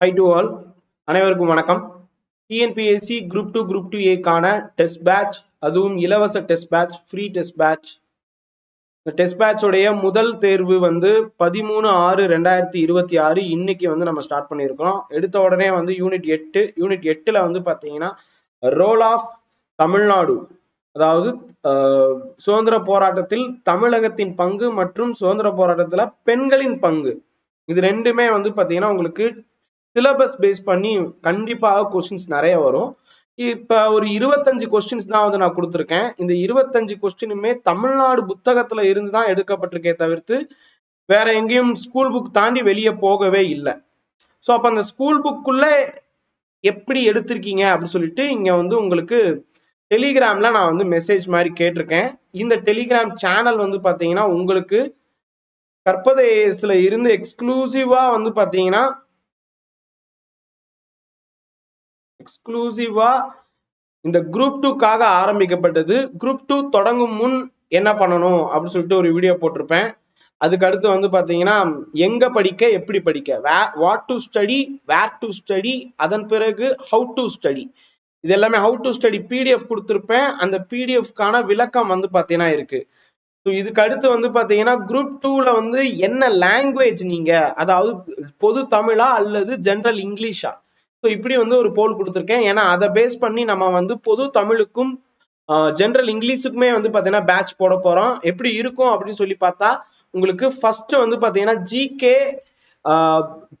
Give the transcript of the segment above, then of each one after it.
High to all அனைவருக்கும் வணக்கம். TNPSC group two group two ஏக்கான test batch அதுவும் இலவச test batch free test batch இந்த டெஸ்ட் பேட்சோடைய முதல் தேர்வு வந்து பதிமூணு ஆறு ரெண்டாயிரத்தி இருபத்தி ஆறு இன்னைக்கு வந்து நம்ம ஸ்டார்ட் பண்ணியிருக்கிறோம். எடுத்த உடனே வந்து யூனிட் எட்டு யூனிட் எட்டுல வந்து பார்த்தீங்கன்னா ரோல் ஆஃப் தமிழ்நாடு அதாவது சுதந்திர போராட்டத்தில் தமிழகத்தின் பங்கு மற்றும் சுதந்திர போராட்டத்தில் பெண்களின் பங்கு. இது ரெண்டுமே வந்து பாத்தீங்கன்னா உங்களுக்கு சிலபஸ் பேஸ் பண்ணி கண்டிப்பாக கொஸ்டின்ஸ் நிறைய வரும். இப்போ ஒரு இருபத்தஞ்சு கொஸ்டின்ஸ் தான் வந்து நான் கொடுத்துருக்கேன். இந்த இருபத்தஞ்சு கொஸ்டினுமே தமிழ்நாடு புத்தகத்துல இருந்து தான் எடுக்கப்பட்டிருக்கே தவிர்த்து வேற எங்கேயும் ஸ்கூல் புக் தாண்டி வெளியே போகவே இல்லை. ஸோ அப்போ அந்த ஸ்கூல் புக்குள்ள எப்படி எடுத்திருக்கீங்க அப்படின்னு சொல்லிட்டு இங்க வந்து உங்களுக்கு டெலிகிராம்ல நான் வந்து மெசேஜ் மாதிரி கேட்டிருக்கேன். இந்த டெலிகிராம் சேனல் வந்து பாத்தீங்கன்னா உங்களுக்கு கற்பதேசில இருந்து எக்ஸ்க்ளூசிவா வந்து பார்த்தீங்கன்னா எக்ஸ்க்ளூசிவா இந்த குரூப் டூக்காக ஆரம்பிக்கப்பட்டது. குரூப் டூ தொடங்கும் முன் என்ன பண்ணணும் அப்படின்னு சொல்லிட்டு ஒரு வீடியோ போட்டிருப்பேன். அதுக்கு அடுத்து வந்து பாத்தீங்கன்னா எங்க படிக்க எப்படி படிக்க? What to study where to study அதன் பிறகு ஹவு டு ஸ்டடி இது எல்லாமே ஹவு டு ஸ்டடி பிடிஎஃப் கொடுத்துருப்பேன். அந்த பிடிஎஃப்கான விளக்கம் வந்து பார்த்தீங்கன்னா இருக்கு. ஸோ இதுக்கு அடுத்து வந்து பார்த்தீங்கன்னா குரூப் டூவில் வந்து என்ன லாங்குவேஜ் நீங்கள் அதாவது பொது தமிழா அல்லது ஜென்ரல் இங்கிலீஷா ஸோ இப்படி வந்து ஒரு போல் கொடுத்துருக்கேன். ஏன்னா அதை பேஸ் பண்ணி நம்ம வந்து பொது தமிழுக்கும் ஜென்ரல் இங்கிலீஷுக்குமே வந்து பாத்தீங்கன்னா பேட்ச் போட போறோம். எப்படி இருக்கும் அப்படின்னு சொல்லி பார்த்தா உங்களுக்கு ஃபர்ஸ்ட் வந்து பாத்தீங்கன்னா ஜிகே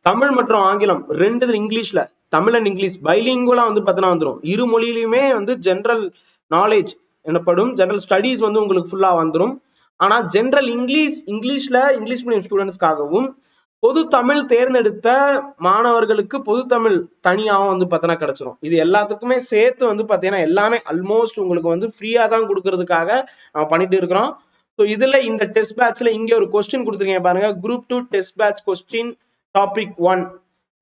தமிழ் மற்றும் ஆங்கிலம் ரெண்டு இங்கிலீஷ்ல தமிழ் அண்ட் இங்கிலீஷ் பைலிங்குலாம் வந்து பார்த்தீங்கன்னா வந்துடும் இரு மொழியிலையுமே வந்து ஜென்ரல் நாலேஜ் எனப்படும். ஜென்ரல் ஸ்டடீஸ் வந்து உங்களுக்கு ஃபுல்லா வந்துடும் ஆனால் ஜென்ரல் இங்கிலீஷ் இங்கிலீஷ்ல இங்கிலீஷ் மீடியம் ஸ்டூடெண்ட்ஸ்க்காகவும் பொது தமிழ் தேர்ந்தெடுத்த மாணவர்களுக்கு பொது தமிழ் தனியாகவும் வந்து பார்த்தீங்கன்னா கிடைச்சிரும். இது எல்லாத்துக்குமே சேர்த்து வந்து பார்த்தீங்கன்னா எல்லாமே ஆல்மோஸ்ட் உங்களுக்கு வந்து ஃப்ரீயாக தான் கொடுக்கறதுக்காக நம்ம பண்ணிட்டு இருக்கிறோம். ஸோ இதில் இந்த டெஸ்ட் பேட்ச்ல இங்கே ஒரு கொஸ்டின் கொடுத்துருக்கீங்க பாருங்க. Group two test batch question topic one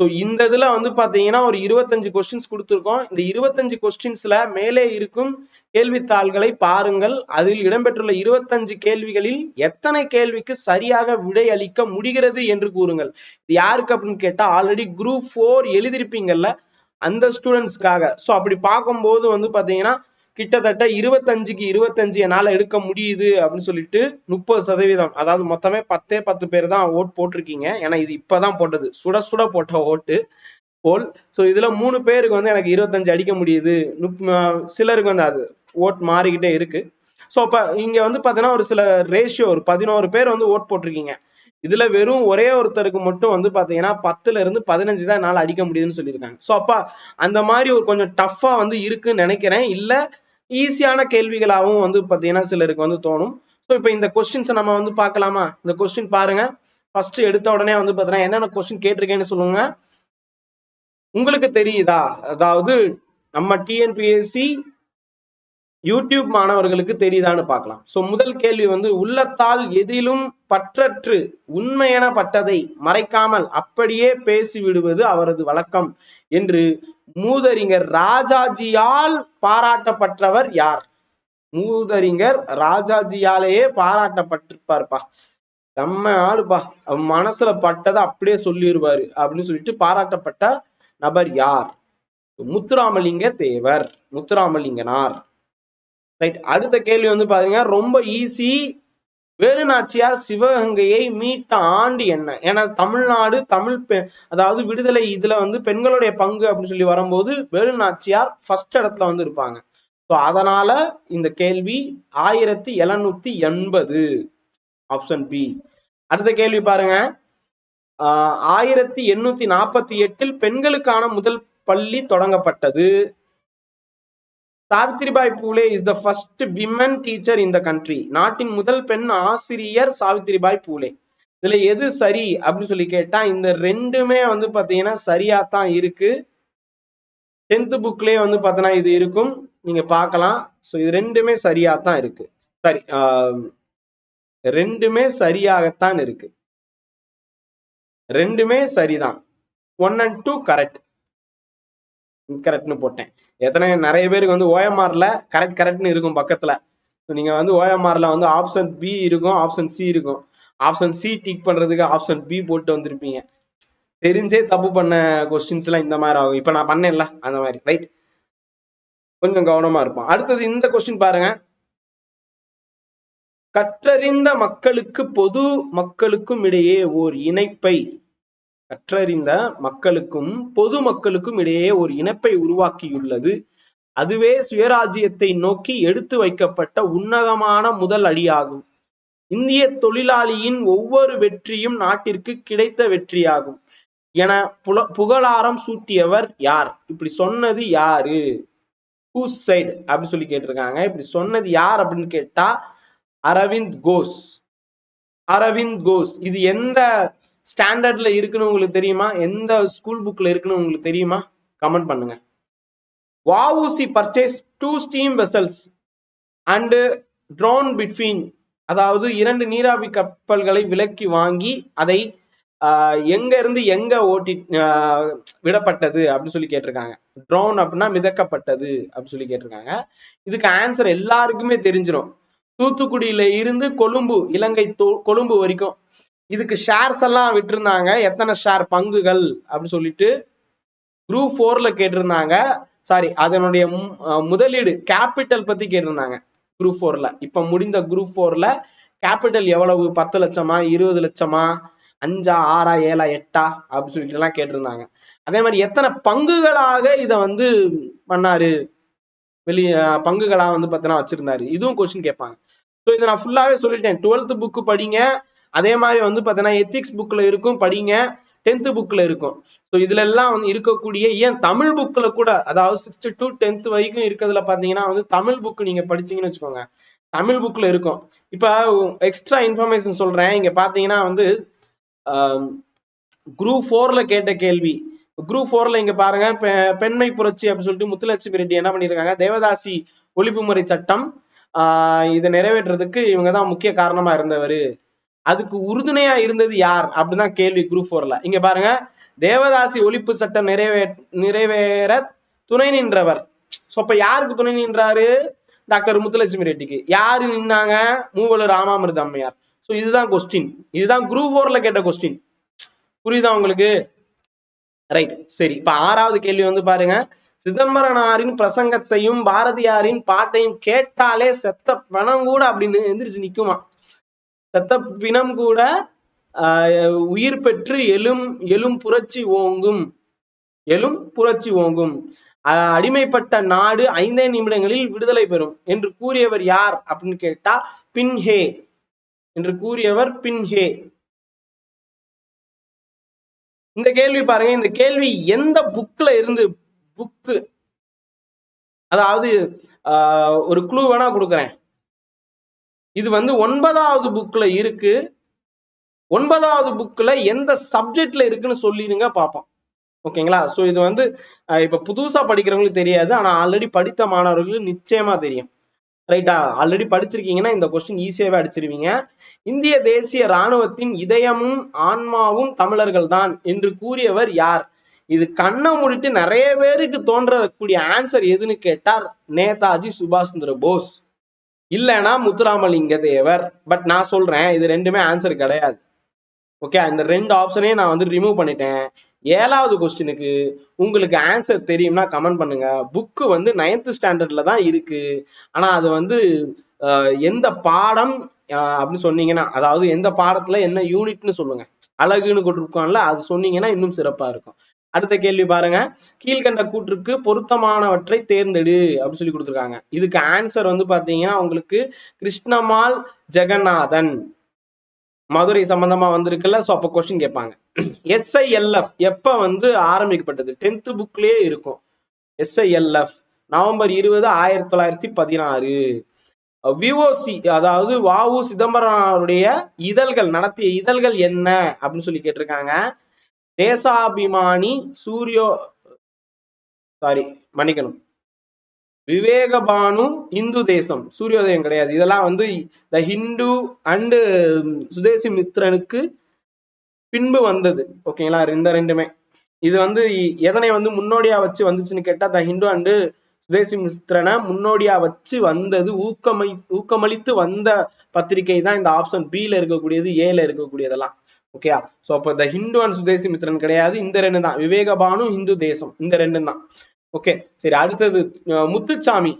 so இந்த இதுல வந்து பாத்தீங்கன்னா ஒரு இருபத்தஞ்சு கொஸ்டின்ஸ் கொடுத்துருக்கோம். இந்த இருபத்தஞ்சு கொஸ்டின்ஸில் மேலே இருக்கும் கேள்வித்தாள்களை பாருங்கள். அதில் இடம்பெற்றுள்ள இருபத்தஞ்சு கேள்விகளில் எத்தனை கேள்விக்கு சரியாக விடை அளிக்க முடிகிறது என்று கூறுங்கள். இது யாருக்கு அப்படின்னு கேட்டா ஆல்ரெடி குரூப் ஃபோர் எழுதியிருப்பீங்கல்ல அந்த ஸ்டூடெண்ட்ஸ்க்காக ஸோ அப்படி பார்க்கும்போது வந்து பாத்தீங்கன்னா கிட்டத்தட்ட இருபத்தஞ்சுக்கு இருபத்தஞ்சு என்னால் எடுக்க முடியுது அப்படின்னு சொல்லிட்டு முப்பது சதவீதம். அதாவது மொத்தமே பத்தே பத்து பேர் தான் ஓட் போட்டிருக்கீங்க. ஏன்னா இது இப்பதான் போட்டது. சுட சுட போட்ட ஓட்டு. போல். ஸோ இதுல மூணு பேருக்கு வந்து எனக்கு இருபத்தஞ்சு அடிக்க முடியுது. சிலருக்கு வந்து அது ஓட் மாறிக்கிட்டே இருக்கு. ஸோ இப்போ இங்க வந்து பார்த்தீங்கன்னா ஒரு சில ரேஷியோ ஒரு பதினோரு பேர் வந்து ஓட் போட்டிருக்கீங்க. இதுல வெறும் ஒரே ஒருத்தருக்கு மட்டும் வந்து பாத்தீங்கன்னா பத்துல இருந்து பதினஞ்சு தான் என்னால் அடிக்க முடியுதுன்னு சொல்லியிருக்காங்க. ஸோ அப்பா அந்த மாதிரி ஒரு கொஞ்சம் டஃப்பா வந்து இருக்குன்னு நினைக்கிறேன். இல்ல ஈஸியான கேள்விகளாகவும் வந்து பாத்தீங்கன்னா சிலருக்கு வந்து தோணும். ஸோ இப்போ இந்த கொஸ்டின்ஸை நம்ம வந்து பார்க்கலாமா? இந்த கொஸ்டின் பாருங்க. ஃபர்ஸ்ட் எடுத்த உடனே வந்து பாத்தீங்கன்னா என்னென்ன கொஸ்டின் கேட்டிருக்கேன்னு சொல்லுங்க. உங்களுக்கு தெரியுதா? அதாவது நம்ம டிஎன்பிஎஸ்சி யூடியூப் மாணவர்களுக்கு தெரியுதான்னு பார்க்கலாம். சோ முதல் கேள்வி வந்து உள்ளத்தால் எதிலும் பற்றற்று உண்மையென பட்டதை மறைக்காமல் அப்படியே பேசி விடுவது அவரது வழக்கம் என்று மூதறிஞர் ராஜாஜியால் பாராட்டப்பட்டவர் யார்? மூதறிஞர் ராஜாஜியாலேயே பாராட்டப்பட்டிருப்பாருப்பா. செம்ம ஆளுப்பா மனசுல பட்டதை அப்படியே சொல்லிடுவாரு அப்படின்னு சொல்லிட்டு பாராட்டப்பட்ட நபர் யார்? முத்துராமலிங்க தேவர் முத்துராமலிங்கனார். ரைட் அடுத்த கேள்வி வந்து பாத்தீங்கன்னா ரொம்ப ஈஸி வேலுநாச்சியார் சிவகங்கையை மீட்ட ஆண்டு என்ன? ஏன்னா தமிழ்நாடு தமிழ் பெ அதாவது விடுதலை இதுல வந்து பெண்களுடைய பங்கு அப்படின்னு சொல்லி வரும்போது வேலுநாச்சியார் ஃபர்ஸ்ட் இடத்துல வந்து இருப்பாங்க. ஸோ அதனால இந்த கேள்வி ஆயிரத்தி எழுநூத்தி எண்பது. ஆப்ஷன் பி அடுத்த கேள்வி பாருங்க. ஆஹ் ஆயிரத்தி எண்ணூத்தி நாற்பத்தி எட்டில் பெண்களுக்கான முதல் பள்ளி தொடங்கப்பட்டது. Savitribai Phule is the first women teacher in the country நாட்டின் முதல் பெண் ஆசிரியர் சாவித்திரிபாய் பூலே. இதுல எது சரி அப்படின்னு சொல்லி கேட்டா இந்த ரெண்டுமே வந்து பாத்தீங்கன்னா சரியா தான் இருக்கு டென்த் புக்லயே வந்து பாத்தீங்கன்னா இது இருக்கும். நீங்க பார்க்கலாம். ஸோ இது ரெண்டுமே சரியா தான் இருக்கு. சரி ஆஹ் ரெண்டுமே சரியாகத்தான் இருக்கு. ரெண்டுமே சரிதான். ஒன் அண்ட் டூ கரெக்ட் கரெக்ட்னு போட்டேன். எத்தனை நிறைய பேருக்கு வந்து ஓஎம்ஆர்ல கரெக்ட் கரெக்ட்னு இருக்கும் பக்கத்துல. நீங்க வந்து ஓஎம்ஆர்ல வந்து ஆப்ஷன் பி இருக்கும் ஆப்ஷன் சி இருக்கும். ஆப்ஷன் சி டிக் பண்றதுக்கு ஆப்ஷன் பி போட்டு வந்திருப்பீங்க. தெரிஞ்சே தப்பு பண்ண கொஸ்டின்ஸ் எல்லாம் இந்த மாதிரி ஆகும். இப்ப நான் பண்ணேன்ல அந்த மாதிரி ரைட் கொஞ்சம் கவனமா இருப்போம். அடுத்தது இந்த கொஸ்டின் பாருங்க. கற்றறிந்த மக்களுக்கு பொது மக்களுக்கும் இடையே ஓர் இணைப்பை கற்றறிந்த மக்களுக்கும் பொது மக்களுக்கும் இடையே ஒரு இணைப்பை உருவாக்கியுள்ளது. அதுவே சுயராஜ்யத்தை நோக்கி எடுத்து வைக்கப்பட்ட உன்னதமான முதல் அடியாகும். இந்திய தொழிலாளியின் ஒவ்வொரு வெற்றியும் நாட்டிற்கு கிடைத்த வெற்றியாகும். என புல புகழாரம் சூட்டியவர் யார்? இப்படி சொன்னது யாரு? ஹூஸ் சைடு அப்படின்னு சொல்லி கேட்டிருக்காங்க. இப்படி சொன்னது யார் அப்படின்னு கேட்டா அரவிந்த் கோஸ். அரவிந்த் கோஸ். இது எந்த ஸ்டாண்டர்ட்ல இருக்குன்னு உங்களுக்கு தெரியுமா? எந்த ஸ்கூல் புக்ல இருக்குன்னு உங்களுக்கு தெரியுமா? கமெண்ட் பண்ணுங்க. VOC purchase two steam vessels and drone between அதாவது இரண்டு நீராவி கப்பல்களை விலக்கி வாங்கி அதை ஆஹ், எங்க இருந்து எங்க ஓட்டி ஆஹ், விடப்பட்டது அப்படின்னு சொல்லி கேட்டிருக்காங்க. ட்ரோன் அப்படின்னா மிதக்கப்பட்டது அப்படின்னு சொல்லி கேட்டிருக்காங்க. இதுக்கு ஆன்சர் எல்லாருக்குமே தெரிஞ்சிடும் தூத்துக்குடியில இருந்து கொழும்பு இலங்கை தொ- கொழும்பு வரைக்கும் இதுக்கு ஷேர்ஸ் எல்லாம் விட்டுருந்தாங்க. எத்தனை ஷேர் பங்குகள் அப்படின்னு சொல்லிட்டு குரூப் ஃபோர்ல கேட்டிருந்தாங்க. சாரி அதனுடைய முதலீடு கேபிட்டல் பத்தி கேட்டிருந்தாங்க குரூப் ஃபோர்ல இப்ப முடிந்த குரூப் ஃபோர்ல கேபிட்டல் எவ்வளவு? பத்து லட்சமா? இருபது லட்சமா? அஞ்சா? ஆறா? ஏழா? எட்டா? அப்படின்னு சொல்லிட்டு எல்லாம் கேட்டிருந்தாங்க. அதே மாதிரி எத்தனை பங்குகளாக இத வந்து பண்ணாரு? வெளிய பங்குகளாக பங்குகளா வந்து பார்த்தீங்கன்னா வச்சிருந்தாரு. இதுவும் கொஸ்டின் கேட்பாங்க. ஸோ இதை நான் ஃபுல்லாவே சொல்லிட்டேன். டுவெல்த் புக்கு படிங்க. அதே மாதிரி வந்து பார்த்தீங்கன்னா எத்திக்ஸ் புக்கில் இருக்கும் படிங்க. டென்த்து புக்கில் இருக்கும். ஸோ இதுல எல்லாம் வந்து இருக்கக்கூடிய ஏன் தமிழ் புக்கில் கூட அதாவது சிக்ஸ்த்து டு டென்த் வரைக்கும் இருக்கிறதுல பார்த்தீங்கன்னா வந்து தமிழ் புக் நீங்கள் படிச்சீங்கன்னு வச்சுக்கோங்க. தமிழ் புக்கில் இருக்கும். இப்போ எக்ஸ்ட்ரா இன்ஃபர்மேஷன் சொல்கிறேன் இங்கே பார்த்தீங்கன்னா வந்து குரூப் ஃபோரில் கேட்ட கேள்வி. குரூப் ஃபோரில் இங்கே பாருங்க பெ- பெண்மை புரட்சி அப்படின்னு சொல்லிட்டு முத்துலட்சுமி ரெட்டி என்ன பண்ணியிருக்காங்க தேவதாசி ஒழிப்பு முறை சட்டம் இதை நிறைவேற்றுறதுக்கு இவங்க தான் முக்கிய காரணமாக இருந்தவர். அதுக்கு உறுதுணையா இருந்தது யார்? அப்படிதான் கேள்வி குரூப் ஃபோர்ல இங்க பாருங்க. தேவதாசி ஒழிப்பு சட்டம் நிறைவே நிறைவேற துணை நின்றவர். சோ அப்ப யாருக்கு துணை நின்றாரு? டாக்டர் முத்துலட்சுமி ரெட்டிக்கு. யாரு நின்னாங்க? மூவலூர் ராமாமிருத அம்மையார். சோ இதுதான் கொஸ்டின் இதுதான் குரூப் ஃபோர்ல கேட்ட கொஸ்டின் புரியுதா உங்களுக்கு? ரைட் சரி. இப்ப ஆறாவது கேள்வி வந்து பாருங்க. சிதம்பரனாரின் பிரசங்கத்தையும் பாரதியாரின் பாட்டையும் கேட்டாலே செத்த பணம் கூட அப்படின்னு எந்திரிச்சு நிக்குமா? செத்த பிணம் கூட ஆஹ், உயிர் பெற்று எழும் எழும் புரட்சி ஓங்கும். எலும் புரட்சி ஓங்கும். அடிமைப்பட்ட நாடு ஐந்தே நிமிடங்களில் விடுதலை பெறும். என்று கூறியவர் யார் அப்படின்னு கேட்டா பின்ஹே என்று கூறியவர் பின்ஹே இந்த கேள்வி பாருங்க இந்த கேள்வி எந்த புக்ல இருந்து புக்கு அதாவது ஆஹ், ஒரு குழு வேணா கொடுக்குறேன். இது வந்து ஒன்பதாவது புக்ல இருக்கு. ஒன்பதாவது புக்ல எந்த சப்ஜெக்ட்ல இருக்குன்னு சொல்லிடுங்க பார்ப்போம். ஓகேங்களா? ஸோ இது வந்து இப்போ இப்ப புதுசா படிக்கிறவங்களுக்கு தெரியாது ஆனா ஆல்ரெடி படித்த மாணவர்களுக்கு நிச்சயமா தெரியும். ரைட்டா ஆல்ரெடி படிச்சிருக்கீங்கன்னா இந்த கொஸ்டின் ஈஸியாவே அடிச்சிருவீங்க. இந்திய தேசிய ராணுவத்தின் இதயமும் ஆன்மாவும் தமிழர்கள் தான் என்று கூறியவர் யார்? இது கண்ணை மூடிட்டு நிறைய பேருக்கு தோன்றக்கூடிய ஆன்சர் எதுன்னு கேட்டார் நேதாஜி சுபாஷ் சந்திர போஸ். இல்லைன்னா முத்துராமலிங்க தேவர். பட் நான் சொல்றேன் இது ரெண்டுமே ஆன்சர் கிடையாது. ஓகே இந்த ரெண்டு ஆப்ஷனையும் நான் வந்து ரிமூவ் பண்ணிட்டேன். ஏழாவது கொஸ்டினுக்கு உங்களுக்கு ஆன்சர் தெரியும்னா கமெண்ட் பண்ணுங்க. புக்கு வந்து நைன்த் ஸ்டாண்டர்ட்ல தான் இருக்கு. ஆனா அது வந்து எந்த பாடம் அப்படின்னு சொன்னீங்கன்னா அதாவது எந்த பாடத்துல என்ன யூனிட்னு சொல்லுங்க. அழகுன்னு கொடுத்துருக்கோம்ல அது சொன்னீங்கன்னா இன்னும் சிறப்பா இருக்கும். அடுத்த கேள்வி பாருங்க. கீழ்கண்ட கூற்றுக்கு பொருத்தமானவற்றை தேர்ந்தெடு அப்படின்னு சொல்லி கொடுத்துருக்காங்க. இதுக்கு ஆன்சர் வந்து பாத்தீங்கன்னா உங்களுக்கு கிருஷ்ணமால் ஜெகநாதன். மதுரை சம்பந்தமா வந்திருக்குல்ல சோ அப்ப கொஸ்டின் கேட்பாங்க. எஸ்ஐஎல்எஃப் எப்ப வந்து ஆரம்பிக்கப்பட்டது? டென்த் புக்லயே இருக்கும். எஸ்ஐஎல்எஃப் நவம்பர் இருபது ஆயிரத்தி தொள்ளாயிரத்தி பதினாறு. விஓசி அதாவது வாவு சிதம்பரனாருடைய இதழ்கள் நடத்திய இதழ்கள் என்ன? அப்படின்னு சொல்லி கேட்டிருக்காங்க. தேசாபிமானி சூரியோ சாரி மன்னிக்கணும். விவேகபானு இந்து தேசம் சூரியோதயம் கிடையாது. இதெல்லாம் வந்து த ஹிந்து அண்டு சுதேசி மித்ரனுக்கு பின்பு வந்தது. ஓகேங்களா இந்த ரெண்டுமே. இது வந்து எதனை வந்து முன்னோடியா வச்சு வந்துச்சுன்னு கேட்டா த ஹிந்து அண்டு சுதேசி மித்ரனை முன்னோடியா வச்சு வந்தது ஊக்கமை ஊக்கமளித்து வந்த பத்திரிகை தான் இந்த ஆப்ஷன் பில இருக்கக்கூடியது ஏல இருக்கக்கூடியதெல்லாம். ஓகேயா சோ அப்போ the Hindu and Swadesamitran கிடையாது. இந்த ரெண்டு தான். விவேகபானு இந்து தேசம். இந்த ரெண்டு தான். ஓகே? சரி அடுத்தது முத்துச்சாமி.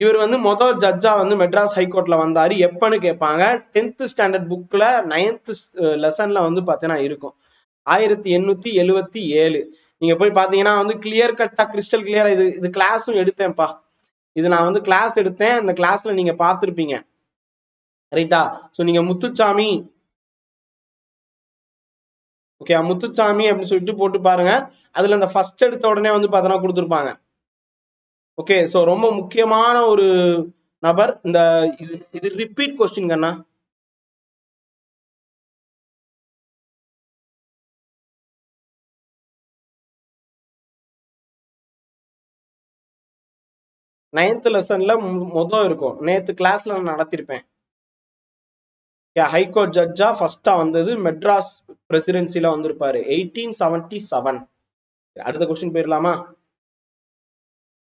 இவர் வந்து மொதல் ஜட்ஜா வந்து மெட்ராஸ் ஹைகோர்ட்ல வந்தாரு. எப்பன்னு கேட்பாங்க. டென்த் ஸ்டாண்டர்ட் புக்ல நைன்த் லெசன்ல வந்து பாத்தீங்கன்னா இருக்கும். ஆயிரத்தி எண்ணூத்தி எழுவத்தி ஏழு. நீங்க போய் பாத்தீங்கன்னா வந்து கிளியர் கட்டா கிறிஸ்டல் கிளியரா இது இது கிளாஸும் எடுத்தேன்ப்பா. இது நான் வந்து கிளாஸ் எடுத்தேன். அந்த கிளாஸ்ல நீங்க பாத்திருப்பீங்க. ரைட்டா சோ நீங்க முத்துச்சாமி ஓகே முத்துச்சாமி அப்படின்னு சொல்லிட்டு போட்டு பாருங்க. அதுல அந்த ஃபர்ஸ்ட் எடுத்த உடனே வந்து பார்த்தோன்னா கொடுத்துருப்பாங்க. ஓகே சோ ரொம்ப முக்கியமான ஒரு நபர் இந்த இது இது ரிப்பீட் கொஸ்டின் கண்ணா. நைன்த் லெசன்ல மொதல் இருக்கும். நேத்து கிளாஸ்ல நான் நடத்திருப்பேன். ஹைகோர்ட் ஜட்ஜா ஃபர்ஸ்டா வந்தது மெட்ராஸ் பிரசிடென்சில வந்திருப்பாரு. எயிட்டீன் செவன்டி செவன் அடுத்த கொஸ்டின் போயிடலாமா?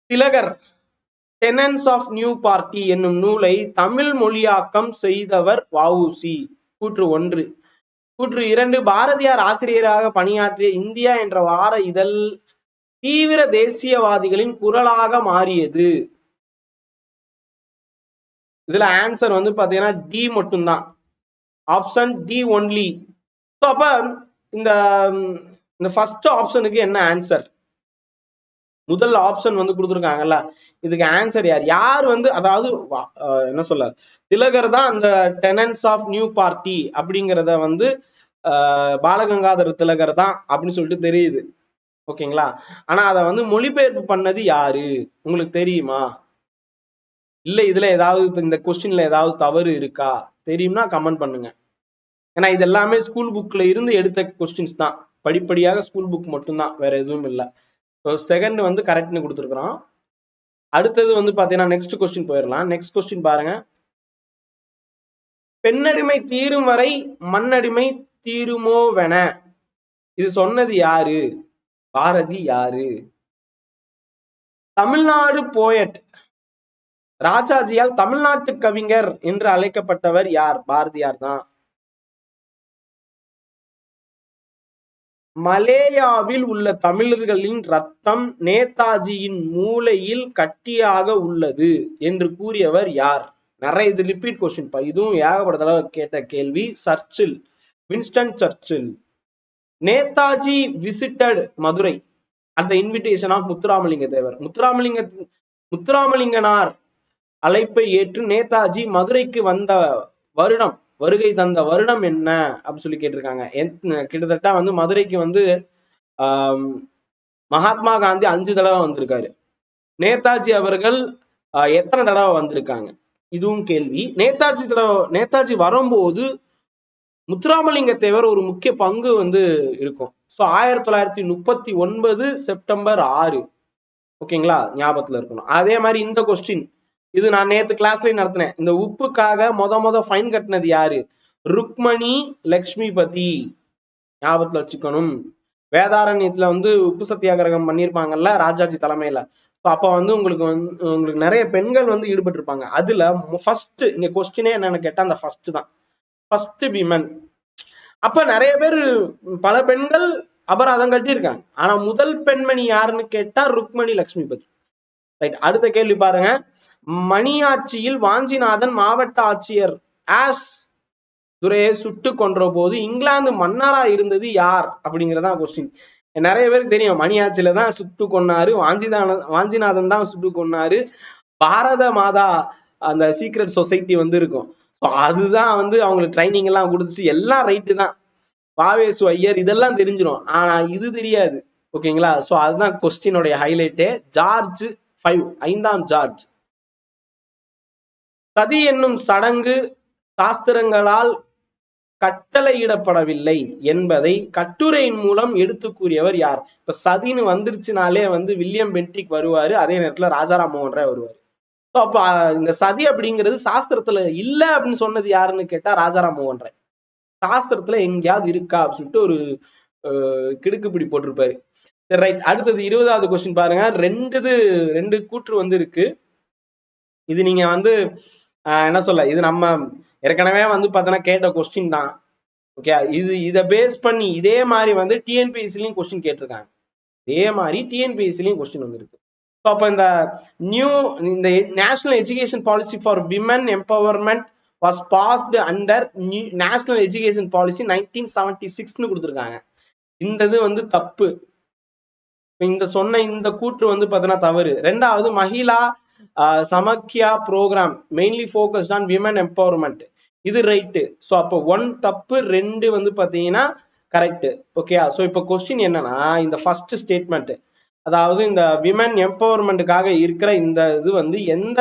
திலகர் டெனன்ஸ் ஆஃப் நியூ பார்ட்டி என்னும் நூலை தமிழ் மொழியாக்கம் செய்தவர் வஉசி. கூற்று ஒன்று. கூற்று இரண்டு பாரதியார் ஆசிரியராக பணியாற்றிய இந்தியா என்ற வார இதழ் தீவிர தேசியவாதிகளின் குரலாக மாறியது. இதுல ஆன்சர் வந்து பாத்தீங்கன்னா டி மட்டும்தான். ஆப்ஷன் டி ஒன்லி ஸோ அப்ப இந்த இந்த ஃபர்ஸ்ட் ஆப்ஷனுக்கு என்ன ஆன்சர் முதல் ஆப்ஷன் வந்து கொடுத்துருக்காங்கல்ல. இதுக்கு ஆன்சர் யார்? யார் வந்து அதாவது என்ன சொல்ல திலகர் தான் அந்த டெனன்ஸ் ஆஃப் நியூ பார்ட்டி அப்படிங்கிறத வந்து பாலகங்காதர் திலகர் தான் அப்படின்னு சொல்லிட்டு தெரியுது. ஓகேங்களா? ஆனா அதை வந்து மொழிபெயர்ப்பு பண்ணது யாரு? உங்களுக்கு தெரியுமா? இல்ல இதுல ஏதாவது இந்த கொஸ்டின்ல ஏதாவது தவறு இருக்கா? தெரியும்னா கமெண்ட் பண்ணுங்க. ஏன்னா இது எல்லாமே ஸ்கூல் புக்ல இருந்து எடுத்த கொஸ்டின்ஸ் தான். படிப்படியாக ஸ்கூல் புக் மட்டும்தான் வேற எதுவும் இல்லை. செகண்ட் வந்து கரெக்ட்னு கொடுத்துருக்குறோம். அடுத்தது வந்து பாத்தீங்கன்னா நெக்ஸ்ட் கொஸ்டின் போயிடலாம். நெக்ஸ்ட் கொஸ்டின் பாருங்க. பெண்ணடிமை தீரும் வரை மண்ணடிமை தீருமோவென இது சொன்னது யாரு? பாரதி யாரு? தமிழ்நாடு போயட் ராஜாஜியால் தமிழ்நாட்டு கவிஞர் என்று அழைக்கப்பட்டவர் யார்? பாரதியார் தான். மலேயாவில் உள்ள தமிழர்களின் ரத்தம் நேதாஜியின் மூளையில் கட்டியாக உள்ளது என்று கூறியவர் யார்? நிறைய இது ரிப்பீட் கொஸ்டின் இதுவும் ஏகப்பட்ட தடவை கேட்ட கேள்வி. Churchill Winston Churchill. Netaji visited Madurai. அந்த இன்விடேஷன் ஆஃப் முத்துராமலிங்க தேவர் முத்துராமலிங்க முத்துராமலிங்கனார் அழைப்பை ஏற்று நேதாஜி மதுரைக்கு வந்த வருடம் வருகை தந்த வருடம் என்ன? அப்படின்னு சொல்லி கேட்டிருக்காங்க. கிட்டத்தட்ட வந்து மதுரைக்கு வந்து மகாத்மா காந்தி அஞ்சு தடவை வந்திருக்காரு. நேதாஜி அவர்கள் ஆஹ், எத்தனை தடவை வந்திருக்காங்க? இதுவும் கேள்வி. நேதாஜி தடவை நேதாஜி வரும்போது முத்துராமலிங்க தேவர் ஒரு முக்கிய பங்கு வந்து இருக்கும். ஸோ ஆயிரத்தி தொள்ளாயிரத்தி முப்பத்தி ஒன்பது செப்டம்பர் ஆறு. ஓகேங்களா? ஞாபகத்துல இருக்கணும். அதே மாதிரி இந்த கொஸ்டின் இது நான் நேத்து கிளாஸ்லயும் நடத்தினேன். இந்த உப்புக்காக மொத மொத ஃபைன் கட்டினது யாரு? ருக்மணி லக்ஷ்மிபதி. ஞாபகத்துல வச்சுக்கணும். வேதாரண்யத்துல வந்து உப்பு சத்தியாகிரகம் பண்ணியிருப்பாங்கல்ல ராஜாஜி தலைமையில. அப்ப வந்து உங்களுக்கு வந்து உங்களுக்கு நிறைய பெண்கள் வந்து ஈடுபட்டு இருப்பாங்க அதுல ஃபர்ஸ்ட் இங்க கொஸ்டினே என்னன்னு கேட்டா அந்த ஃபர்ஸ்ட் தான். ஃபர்ஸ்ட் விமன் அப்ப நிறைய பேர் பல பெண்கள் அபராதம் கட்டியிருக்காங்க. ஆனா முதல் பெண்மணி யாருன்னு கேட்டா ருக்மணி லக்ஷ்மிபதி. ரைட் அடுத்த கேள்வி பாருங்க. மணியாட்சியில் வாஞ்சிநாதன் மாவட்ட ஆட்சியர் ஆஸ் துரையை சுட்டு கொன்ற போது இங்கிலாந்து மன்னரா இருந்தது யார்? அப்படிங்கிறதா கொஸ்டின் நிறைய பேருக்கு தெரியும். மணியாட்சியில தான் சுட்டு கொன்னாரு வாஞ்சிநாதன் வாஞ்சிநாதன் தான் சுட்டு கொன்னாரு. பாரத மாதா அந்த சீக்ரெட் சொசைட்டி வந்து இருக்கும் ஸோ அதுதான் வந்து அவங்களுக்கு ட்ரைனிங் எல்லாம் கொடுத்துச்சு. எல்லாம் ரைட்டு தான். பாவேசு ஐயர் இதெல்லாம் தெரிஞ்சிடும் ஆனா இது தெரியாது. ஓகேங்களா ஸோ அதுதான் கொஸ்டினுடைய ஹைலைட்டே ஜார்ஜ் ஃபைவ் ஐந்தாம் ஜார்ஜ். சதி என்னும் சடங்கு சாஸ்திரங்களால் கட்டளையிடப்படவில்லை என்பதை கட்டுரையின் மூலம் எடுத்து கூறியவர் யார்? இப்ப சதின்னு வந்துருச்சுனாலே வந்து வில்லியம் பென்டிக் வருவாரு அதே நேரத்துல ராஜாராம் மோகன் ராய் வருவாரு. அப்ப இந்த சதி அப்படிங்கிறது சாஸ்திரத்துல இல்ல அப்படின்னு சொன்னது யாருன்னு கேட்டா ராஜாராம் மோகன் ராய். சாஸ்திரத்துல எங்கேயாவது இருக்கா அப்படின்னு சொல்லிட்டு ஒரு கிடுக்கு கிடுக்குப்பிடி போட்டிருப்பாரு. ரைட் அடுத்தது இருபதாவது கொஸ்டின் பாருங்க. ரெண்டு இது ரெண்டு கூற்று வந்து இருக்கு. இது நீங்க வந்து என்ன சொல்ல இது நம்ம ஏற்கனவே வந்து பார்த்தோன்னா கேட்ட கொஸ்டின் தான். ஓகே இது இதை பேஸ் பண்ணி இதே மாதிரி வந்து டிஎன்பிஎஸ்சிலையும் கொஸ்டின் கேட்டிருக்காங்க. இதே மாதிரி டிஎன்பிஎஸ்சிலையும் கொஸ்டின் வந்திருக்கு. ஸோ அப்போ இந்த நியூ இந்த national education policy for women empowerment was passed under national education policy nineteen seventy சிக்ஸ்னு கொடுத்துருக்காங்க. இந்த இது வந்து தப்பு. இந்த சொன்ன இந்த கூற்று வந்து பார்த்தீங்கன்னா தவறு. ரெண்டாவது Mahila Samakhya program mainly focussed on women empowerment இது ரைட்டு ஸோ அப்போ ஒன் தப்பு ரெண்டு வந்து பார்த்தீங்கன்னா கரெக்ட் ஓகேயா ஸோ இப்போ கொஸ்டின் என்னன்னா இந்த ஃபர்ஸ்ட் ஸ்டேட்மெண்ட் அதாவது இந்த விமன் எம்பவர்மெண்ட்டுக்காக இருக்கிற இந்த இது வந்து எந்த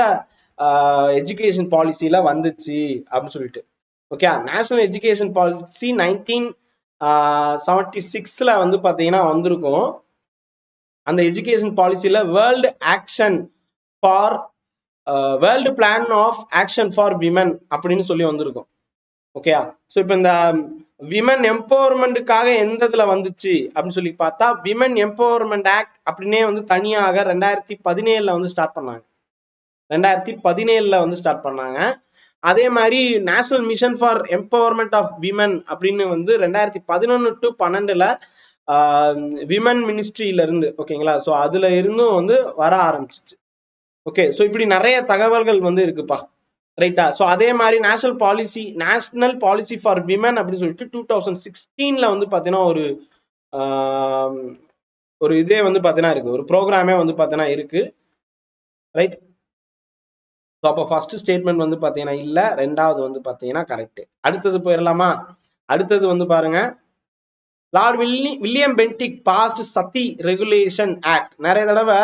எஜுகேஷன் பாலிசியில வந்துச்சு? அப்படின்னு சொல்லிட்டு. Okay national education policy nineteen seventy சிக்ஸ்ல வந்து பாத்தீங்கன்னா வந்திருக்கும். அந்த education பாலிசியில world action for world plan of action for women அப்படின்னு சொல்லி வந்திருக்கும். ஓகேயா ஸோ இப்போ இந்த um, விமன் எம்பவர்மெண்ட்டுக்காக எந்த இதில் வந்துச்சு? அப்படின்னு சொல்லி பார்த்தா விமன் எம்பவர்மெண்ட் ஆக்ட் அப்படின்னே வந்து தனியாக ரெண்டாயிரத்தி பதினேழில் வந்து ஸ்டார்ட் பண்ணாங்க. ரெண்டாயிரத்தி பதினேழில் வந்து ஸ்டார்ட் பண்ணாங்க. அதே மாதிரி national mission for empowerment of women அப்படின்னு வந்து ரெண்டாயிரத்தி பதினொன்று டு பன்னெண்டுல uh, விமன் மினிஸ்ட்ரியில இருந்து ஓகேங்களா ஸோ அதுல இருந்தும் வந்து வர ஆரம்பிச்சிச்சு. ஓகே ஸோ இப்படி நிறைய தகவல்கள் வந்து இருக்குப்பா. ரைட்டா ஸோ அதே மாதிரி national policy national policy for women அப்படின்னு சொல்லிட்டு டூ தௌசண்ட் சிக்ஸ்டீன்ல வந்து பார்த்தீங்கன்னா ஒரு ஒரு இதே வந்து பார்த்தீங்கன்னா இருக்கு. ஒரு ப்ரோக்ராமே வந்து பார்த்தீங்கன்னா இருக்கு. ரைட் ஸோ அப்போ ஃபர்ஸ்ட் ஸ்டேட்மெண்ட் வந்து பார்த்தீங்கன்னா இல்லை. ரெண்டாவது வந்து பார்த்தீங்கன்னா கரெக்ட் அடுத்தது போயிடலாமா? அடுத்தது வந்து பாருங்க. Lord Willie William Bentinck passed Sati regulation act நிறைய தடவை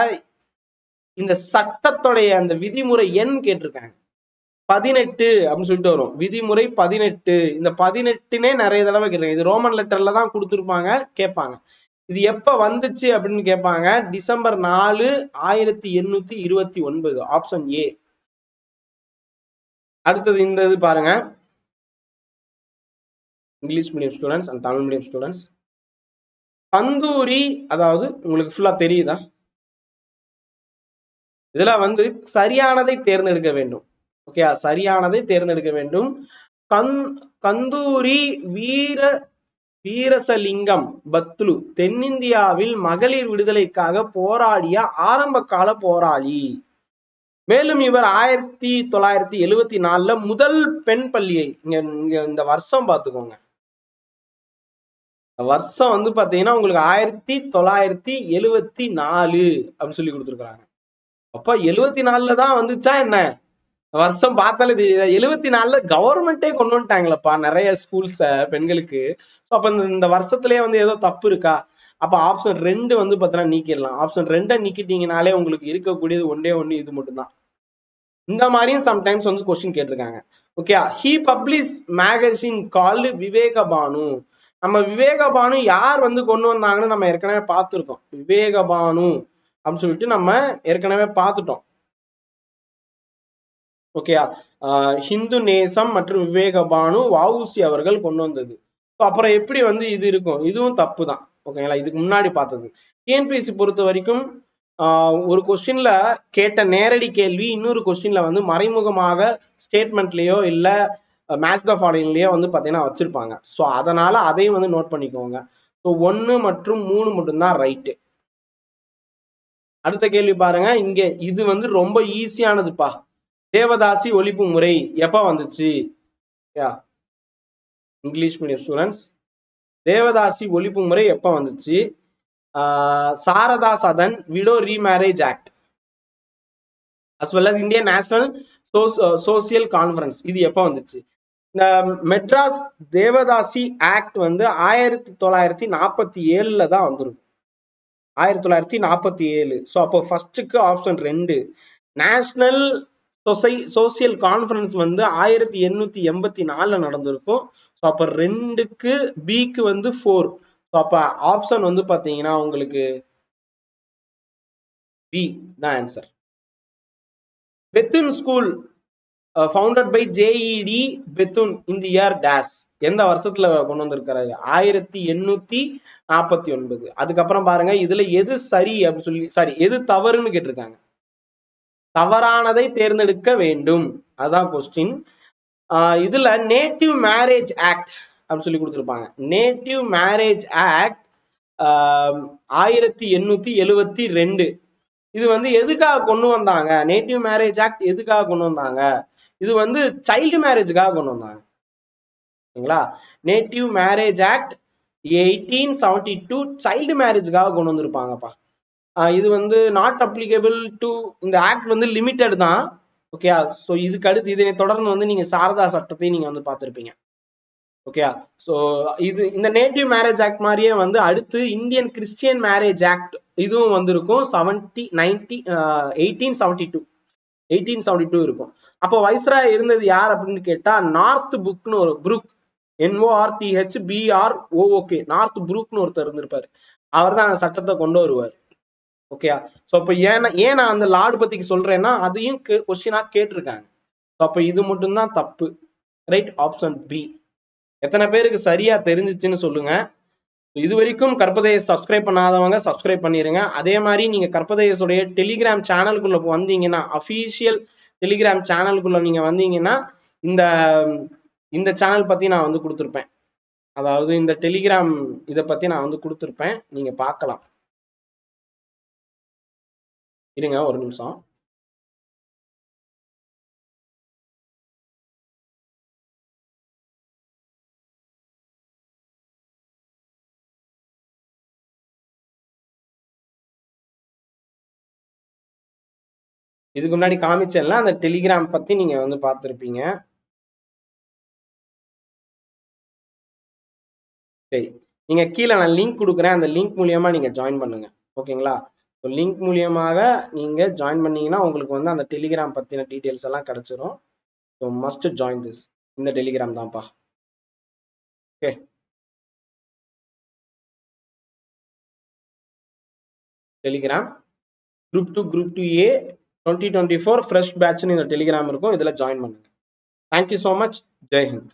இந்த சட்டத்துடைய அந்த விதிமுறை எண் கேட்டிருக்காங்க. பதினெட்டு அப்படின்னு சொல்லிட்டு வரும். விதிமுறை பதினெட்டு. இந்த பதினெட்டுனே நிறைய தடவை கேட்டிருக்காங்க. இது ரோமன் லெட்டர்ல தான் கொடுத்துருப்பாங்க கேட்பாங்க. இது எப்ப வந்துச்சு அப்படின்னு கேட்பாங்க. டிசம்பர் நாலு ஆயிரத்தி எண்ணூத்தி இருபத்தி ஒன்பது. Option A. அடுத்தது இந்த இது பாருங்க. English medium students and Tamil medium students tandoori அதாவது உங்களுக்கு ஃபுல்லா தெரியுதா? இதுல வந்து சரியானதை தேர்ந்தெடுக்க வேண்டும். ஓகே சரியானதை தேர்ந்தெடுக்க வேண்டும். கந் கந்தூரி வீர வீரசலிங்கம் பத்லு தென்னிந்தியாவில் மகளிர் விடுதலைக்காக போராடிய ஆரம்ப கால போராளி. மேலும் இவர் ஆயிரத்தி தொள்ளாயிரத்தி எழுவத்தி நாலுல முதல் பெண் பள்ளியை இங்க இங்க இந்த வருஷம் பார்த்துக்கோங்க. வருஷம் வந்து பாத்தீங்கன்னா உங்களுக்கு ஆயிரத்தி தொள்ளாயிரத்தி எழுவத்தி நாலு அப்படின்னு சொல்லி கொடுத்துருக்காங்க அப்ப எழுவத்தி நாலுல தான் வந்துச்சா என்ன? வருஷம் பார்த்தாலே எழுவத்தி நாலுல கவர்மெண்டே கொண்டு வந்துட்டாங்களப்பா நிறைய ஸ்கூல்ஸ பெண்களுக்கு. அப்ப இந்த வருஷத்துலயே வந்து ஏதோ தப்பு இருக்கா? அப்ப ஆப்ஷன் ரெண்டு வந்து பார்த்தீங்கன்னா நீக்கிடலாம். ஆப்ஷன் ரெண்டை நீக்கிட்டீங்கனாலே உங்களுக்கு இருக்கக்கூடியது ஒன்றே ஒன்று இது மட்டும்தான். இந்த மாதிரியும் சம்டைம்ஸ் வந்து கொஸ்டின் கேட்டிருக்காங்க. Okay he publish magazine called Vivekabhanu நம்ம விவேகபானு யார் வந்து கொண்டு வந்தாங்கன்னு நம்ம ஏற்கனவே பார்த்துருக்கோம். விவேகபானு அப்படின்னு சொல்லிட்டு நம்ம ஏற்கனவே பார்த்துட்டோம். ஓகேயா ஹிந்து நேசம் மற்றும் விவேகபானு வவுசி அவர்கள் கொண்டு வந்தது. அப்புறம் எப்படி வந்து இது இருக்கும்? இதுவும் தப்பு தான். ஓகேங்களா இதுக்கு முன்னாடி பார்த்தது. டிஎன்பிஎஸ்சி பொறுத்த வரைக்கும் ஒரு கொஸ்டின்ல கேட்ட நேரடி கேள்வி இன்னொரு கொஸ்டின்ல வந்து மறைமுகமாக ஸ்டேட்மெண்ட்லயோ இல்ல மேட்ச் த ஃபாலோயிங்லயோ வந்து பாத்தீங்கன்னா வச்சிருப்பாங்க. ஸோ அதனால அதையும் வந்து நோட் பண்ணிக்கோங்க. ஸோ ஒன்னு மற்றும் மூணு மட்டும்தான் ரைட்டு அடுத்த கேள்வி பாருங்க. இங்க இது வந்து ரொம்ப ஈஸியானதுப்பா தேவதாசி ஒழிப்பு முறை எப்ப வந்துச்சு? இங்கிலீஷ் மீடியம் ஸ்டூடெண்ட்ஸ் தேவதாசி ஒழிப்பு முறை எப்ப வந்துச்சு? Sharada Sadan widow remarriage act as well as Indian national social conference. இது எப்போ வந்துச்சு? இந்த மெட்ராஸ் தேவதாசி ஆக்ட் வந்து ஆயிரத்தி தொள்ளாயிரத்தி நாற்பத்தி ஏழுல தான் வந்துருக்கும் ஆயிரத்தி தொள்ளாயிரத்தி நாற்பத்தி ஏழு. ஸோ அப்போ ஃபர்ஸ்ட்டுக்கு ஆப்ஷன் ரெண்டு. நேஷனல் சொசை சோசியல் கான்ஃபரன்ஸ் வந்து ஆயிரத்தி எண்ணூத்தி எண்பத்தி நாலுல நடந்திருக்கும். ஸோ அப்போ ரெண்டுக்கு பிக்கு வந்து ஃபோர் ஸோ அப்போ ஆப்ஷன் வந்து பார்த்தீங்கன்னா உங்களுக்கு பி தான் answer Bethune school founded by J E D Bethune இந்த இயர் டேஸ் எந்த வருஷத்துல கொண்டு வந்திருக்கிறாரு? ஆயிரத்தி எண்ணூத்தி நாற்பத்தி ஒன்பது. அதுக்கப்புறம் பாருங்க இதுல எது சரி அப்படின்னு சொல்லி சாரி எது தவறுன்னு கேட்டிருக்காங்க. தவறானதை தேர்ந்தெடுக்க வேண்டும். அதான் கொஸ்டின் uh, இதுல நேட்டிவ் மேரேஜ் ஆக்ட் அப்படின்னு சொல்லி கொடுத்துருப்பாங்க. நேட்டிவ் மேரேஜ் ஆக்ட் ஆயிரத்தி um, எண்ணூத்தி எழுவத்தி ரெண்டு இது வந்து எதுக்காக கொண்டு வந்தாங்க நேட்டிவ் மேரேஜ் ஆக்ட் எதுக்காக கொண்டு வந்தாங்க இது வந்து சைல்டு மேரேஜுக்காக கொண்டு வந்தாங்க. சரிங்களா? Native marriage act eighteen seventy two child மேரேஜுக்காக கொண்டு வந்திருப்பாங்கப்பா. இது வந்து நாட் அப்ளிகபிள் டு இந்த ஆக்ட் வந்து லிமிட்டட் தான். ஓகேயா ஸோ இதுக்கு அடுத்து இதை தொடர்ந்து வந்து நீங்க சாரதா சட்டத்தையும் நீங்க வந்து பார்த்துருப்பீங்க. ஓகேயா ஸோ இது இந்த நேட்டிவ் மேரேஜ் ஆக்ட் மாதிரியே வந்து அடுத்து இந்தியன் கிறிஸ்டியன் மேரேஜ் ஆக்ட் இதுவும் வந்திருக்கும். Seventy ninety eighteen seventy two eighteen seventy two இருக்கும். அப்போ வைஸ்ராய் இருந்தது யார் அப்படின்னு கேட்டா நார்த் புக்னு ஒரு Brook N O R T H B R O O K North புரூக்னு ஒருத்தர் இருந்திருப்பாரு. அவர் தான் அந்த சட்டத்தை கொண்டு வருவார். ஓகே ஸோ அப்போ ஏன் ஏன் நான் அந்த லார்டு பத்தி சொல்றேன்னா அதையும் கொஸ்டினா கேட்டிருக்காங்க. ஸோ அப்போ இது மட்டும்தான் தப்பு. ரைட் ஆப்ஷன் பி எத்தனை பேருக்கு சரியா தெரிஞ்சிச்சுன்னு சொல்லுங்க. இது வரைக்கும் கற்பதேய சப்ஸ்கிரைப் பண்ணாதவங்க சப்ஸ்கிரைப் பண்ணிருங்க. அதே மாதிரி நீங்க கற்பதேயசுடைய டெலிகிராம் சேனலுக்குள்ள வந்தீங்கன்னா அஃபீஷியல் டெலிகிராம் சேனலுக்குள்ள நீங்க வந்தீங்கன்னா இந்த இந்த சேனல் பத்தி நான் வந்து கொடுத்துருப்பேன். அதாவது இந்த டெலிகிராம் இதை பத்தி நான் வந்து கொடுத்துருப்பேன். நீங்க பார்க்கலாம். இருங்க ஒரு நிமிஷம். இதுக்கு முன்னாடி காமிச்சேன்ல அந்த டெலிகிராம் பத்தி நீங்க வந்து பார்த்துருப்பீங்க. சரி. நீங்க கீழே நான் லிங்க் கொடுக்குறேன். அந்த லிங்க் மூலியமா நீங்க ஜாயின் பண்ணுங்க. ஓகேங்களா? ஸோ லிங்க் மூலியமாக நீங்க ஜாயின் பண்ணீங்கன்னா உங்களுக்கு வந்து அந்த டெலிகிராம் பத்தின டீட்டெயில்ஸ் எல்லாம் கிடைச்சிரும். ஸோ மஸ்ட் ஜாயின் திஸ் இந்த டெலிகிராம் தான்ப்பா. Okay Telegram. Group two group two A twenty twenty four fresh பேட்ச்னு இந்த டெலிகிராம் இருக்கும். இதில் ஜாயின் பண்ணுங்க. Thank you so much Jai Hind